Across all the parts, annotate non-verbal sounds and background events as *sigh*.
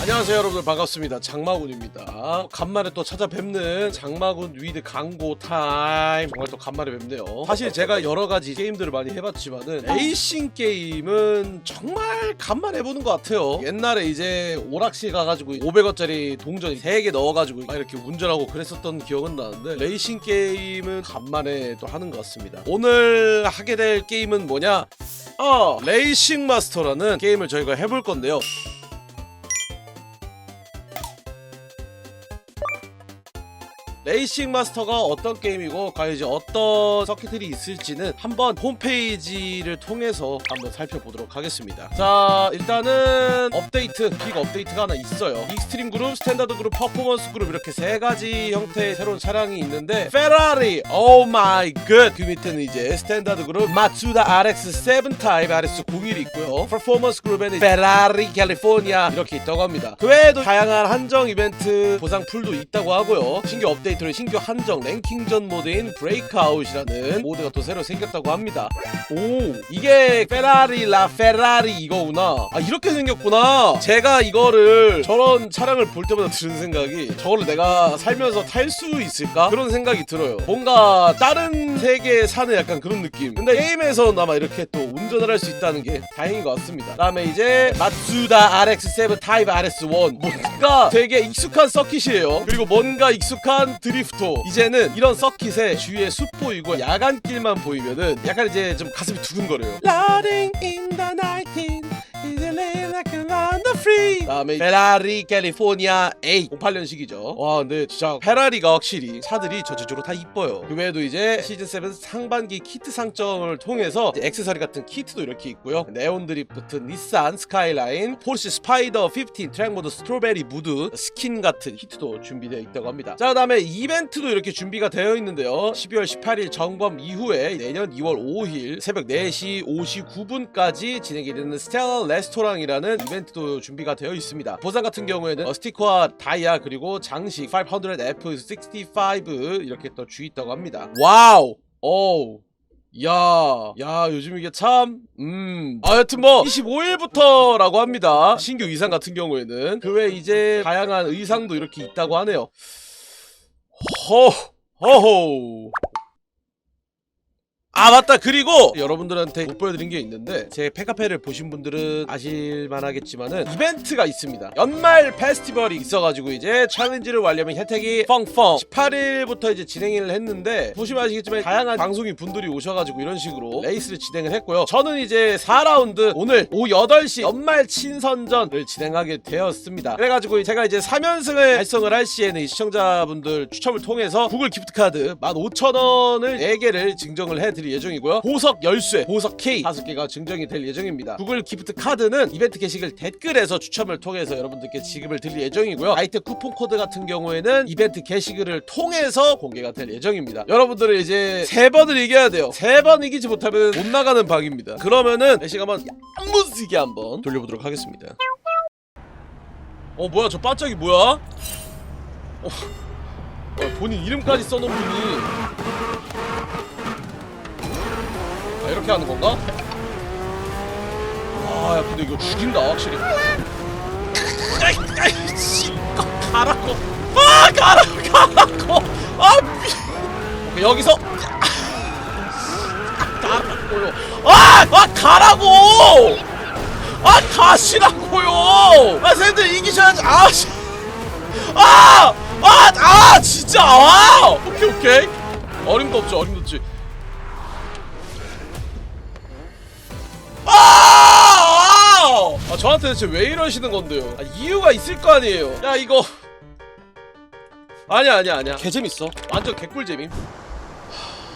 안녕하세요 여러분들. 반갑습니다. 장마군입니다. 간만에 또 찾아뵙는 장마군 위드 강고 타임. 정말 또 간만에 뵙네요. 사실 제가 여러가지 게임들을 많이 해봤지만은 레이싱 게임은 정말 간만에 해보는 것 같아요. 옛날에 이제 오락실 가가지고 500원짜리 동전 3개 넣어가지고 막 이렇게 운전하고 그랬었던 기억은 나는데 레이싱 게임은 간만에 또 하는 것 같습니다. 오늘 하게 될 게임은 뭐냐? 어 레이싱 마스터라는 게임을 저희가 해볼 건데요 레이싱 마스터가 어떤 게임이고 과연 이제 어떤 서킷들이 있을지는 한번 홈페이지를 통해서 한번 살펴보도록 하겠습니다. 자 일단은 업데이트 빅 업데이트가 하나 있어요. 익스트림 그룹, 스탠다드 그룹, 퍼포먼스 그룹 이렇게 세 가지 형태의 새로운 차량이 있는데 페라리, 오 마이 굿! 그 밑에는 이제 스탠다드 그룹 마츠다 RX7 타입 RX01이 있고요. 퍼포먼스 그룹에는 페라리 캘리포니아 이렇게 있다고 합니다. 그 외에도 다양한 한정 이벤트 보상 풀도 있다고 하고요. 신규 업데이트 로 신규 한정 랭킹전 모드인 브레이크아웃이라는 모드가 또 새로 생겼다고 합니다. 오 이게 페라리 라 페라리 이거구나. 아 이렇게 생겼구나. 제가 이거를 저런 차량을 볼 때마다 드는 생각이 저거를 내가 살면서 탈 수 있을까 그런 생각이 들어요. 뭔가 다른 세계에 사는 약간 그런 느낌. 근데 게임에서는 아마 이렇게 또 운전을 할 수 있다는 게 다행인 것 같습니다. 그다음에 이제 마츠다 RX7 타입 RS1 뭔가 되게 익숙한 서킷이에요. 그리고 뭔가 익숙한 드 리프트. 이제는 이런 서킷에 주위에 숲 보이고 야간길만 보이면은 약간 이제 좀 가슴이 두근거려요. Loading in the night. Easily like on the free. 다음에 페라리 캘리포니아 8 58년식이죠. 와 근데 진짜 페라리가 확실히 차들이 전체적으로 다 이뻐요. 그 외에도 이제 시즌 7 상반기 키트 상점을 통해서 액세서리 같은 키트도 이렇게 있고요. 네온 드리프트, 닛산 스카이라인, 포르쉐 스파이더 15 트랙 모드 스트로베리 무드 스킨 같은 키트도 준비되어 있다고 합니다. 자 그다음에 이벤트도 이렇게 준비가 되어 있는데요. 12월 18일 점검 이후에 내년 2월 5일 새벽 4시 59분까지 진행이 되는 스텔라 레스토랑이라는 이벤트도 준비가 되어 있습니다. 보상 같은 경우에는 어, 스티커와 다이아 그리고 장식 500F65 이렇게 또 주 있다고 합니다. 와우! 오. 야, 야, 요즘 이게 참, 음. 아, 여튼 뭐, 25일부터라고 합니다. 신규 의상 같은 경우에는. 그 외에 이제 다양한 의상도 이렇게 있다고 하네요. 허, 허호. 아 맞다. 그리고 여러분들한테 못 보여드린 게 있는데 제 팬카페를 보신 분들은 아실만 하겠지만은 이벤트가 있습니다. 연말 페스티벌이 있어가지고 이제 챌린지를 완료하면 혜택이 펑펑. 18일부터 이제 진행을 했는데 보시면 아시겠지만 다양한 방송인 분들이 오셔가지고 이런 식으로 레이스를 진행을 했고요. 저는 이제 4라운드 오늘 오후 8시 연말 친선전을 진행하게 되었습니다. 그래가지고 제가 이제 3연승을 달성을 할 시에는 이 시청자분들 추첨을 통해서 구글 기프트카드 15,000원을 4개를 증정을 해드릴 예정이고요. 보석 열쇠 보석 K 5개가 증정이 될 예정입니다. 구글 기프트 카드는 이벤트 게시글 댓글에서 추첨을 통해서 여러분들께 지급을 드릴 예정이고요. 아이템 쿠폰 코드 같은 경우에는 이벤트 게시글을 통해서 공개가 될 예정입니다. 여러분들은 이제 세 번을 이겨야 돼요. 세 번 이기지 못하면 못 나가는 방입니다. 그러면은 내시가 한번 야무지게 한번 돌려보도록 하겠습니다. 어 뭐야? 저 반짝이 뭐야? 어, 어, 본인 이름까지 써놓은 분이 아 이렇게 하는 건가? 아, 야, 근데 이거 죽인다, 확실히. 아이, 아이, 씨, 거, 가라고. 아, 가라고, 가라고. 아, 미. 오케이, 여기서. 가라고요. 아, 아, 가라고. 아, 가시라고요. 아, 샌들 이기셔야지. 아, 씨. 아, 아, 아, 진짜. 아, 오케이, 오케이. 어림도 없지, 어림도 없지. 아! 아 저한테 대체 왜 이러시는 건데요? 아, 이유가 있을 거 아니에요. 야 이거 아니야 아니야 아니야. 개 재밌어. 완전 개꿀 재밈.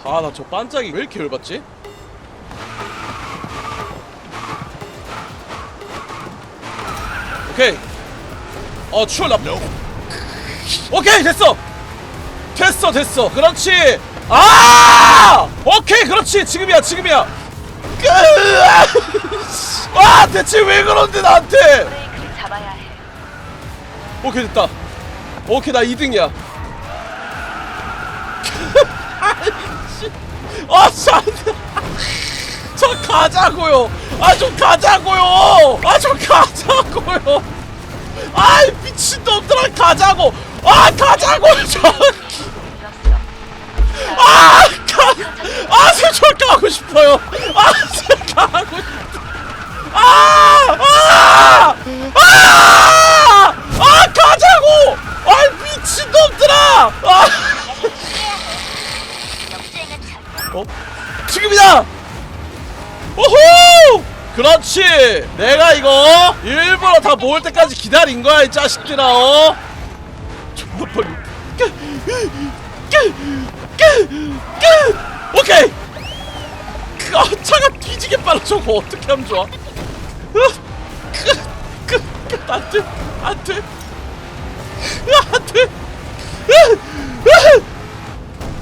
아나 저 반짝이 왜 이렇게 열받지? 오케이. 어 추월 나. 오케이 됐어. 됐어 됐어. 그렇지. 아! 오케이 그렇지 지금이야 지금이야. 으아! 아 대체 왜 그런데 나한테. 오케이 됐다. 오케이 나 2등이야. *laughs* 아참. 저 가자고요. 아 좀 가자고요. 아 좀 가자고요. 아이 미친놈들아 가자고. 아 가자고 저기 아, 아 세출 가고 싶어요 아 세출 가고 싶어 아아아 아 아, 가자고 아 미친 놈들아 아 어? 지금이다! 오호! 그렇지! 내가 이거 일부러 다 모을 때까지 기다린 거야, 이 자식들아, 어? 존나 빨리. 깨! 깨! 오케이! 그, 아, 차가 뒤지게 빨라, 저거 어떻게 하면 좋아? 으, 그, 그, 그, 안 돼! 안 돼!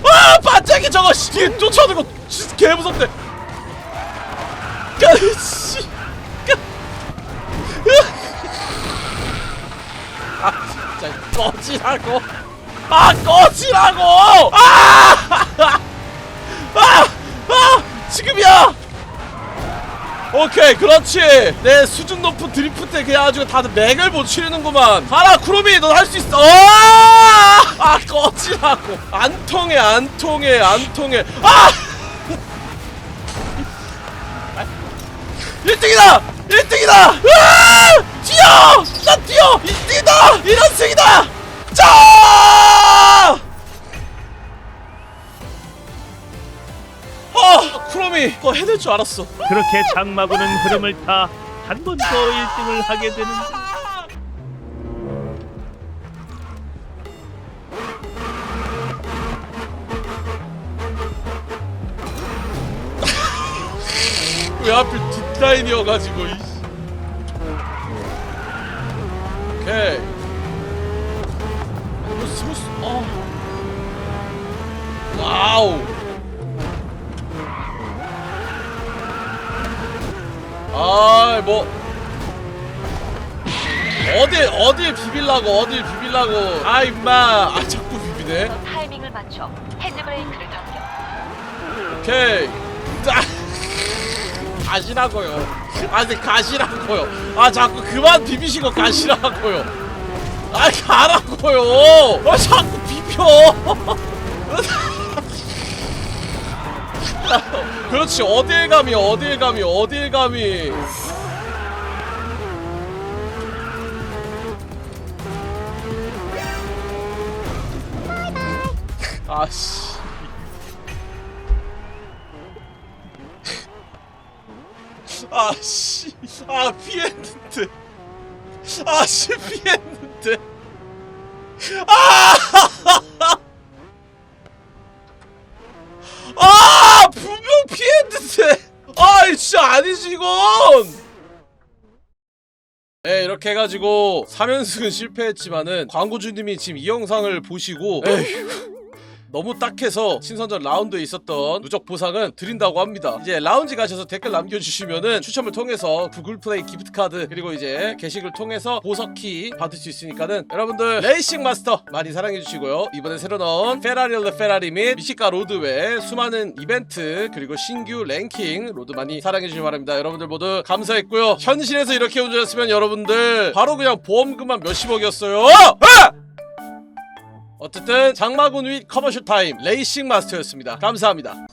아 반짝이 저거 씨 뒤에 쫓아오는 거 진짜 개 무섭대. 까씨. 아 진짜 꺼지라고. 아 꺼지라고. 아! *laughs* 아! 아! 지금이야. 오케이 그렇지 내 수준 높은 드리프트에 그냥 아주 다들 맥을 못 치르는구만 가라 쿠로미 넌 할 수 있어 어! 아 꺼지라고 안 통해 안 통해 안 통해 아 *laughs* 1등이다 1등이다 아! 뛰어 나 뛰어 1등이다 1연승이다 자! 아, 쿠로미, 그거 해낼 줄 알았어. 그렇게 장마구는 흐름을 타 한 번 더 1등을 하게 되는데 왜 하필 뒷라인이어가지고 이 오케이 스무스 어. 와우. 아뭐. 어딜 어딜 비빌라고 어딜 비빌라고. 아 임마. 아 자꾸 비비네. 타이밍을 맞춰 핸드브레이크를 당겨. 오케이. 자 가시라고요. 아니 가시라고요. 아 자꾸 그만 비비시고 가시라고요. 아 가라고 요. 아 자꾸 비벼. *laughs* 그렇지 어딜 감이 어딜 감이 어딜 감이 아씨. 아씨. 아 피했는데. 아씨 피했는데 아! *laughs* 아! 분명 피했는데 아이 진짜 아니지 이건. 네 이렇게 해가지고 3연승은 실패했지만은 광고주님이 지금 이 영상을 보시고 에휴 너무 딱해서 신선전 라운드에 있었던 누적 보상은 드린다고 합니다. 이제 라운지 가셔서 댓글 남겨주시면은 추첨을 통해서 구글 플레이 기프트 카드 그리고 이제 게시글 통해서 보석 키 받을 수 있으니까는 여러분들 레이싱 마스터 많이 사랑해 주시고요. 이번에 새로 나온 페라리 르 페라리 및 미시카 로드 외 수많은 이벤트 그리고 신규 랭킹 로드 많이 사랑해 주시기 바랍니다. 여러분들 모두 감사했고요. 현실에서 이렇게 운전했으면 여러분들 바로 그냥 보험금만 몇십억이었어요. 아! 어쨌든 장마군 윗 커머셜 타임 레이싱 마스터였습니다. 감사합니다.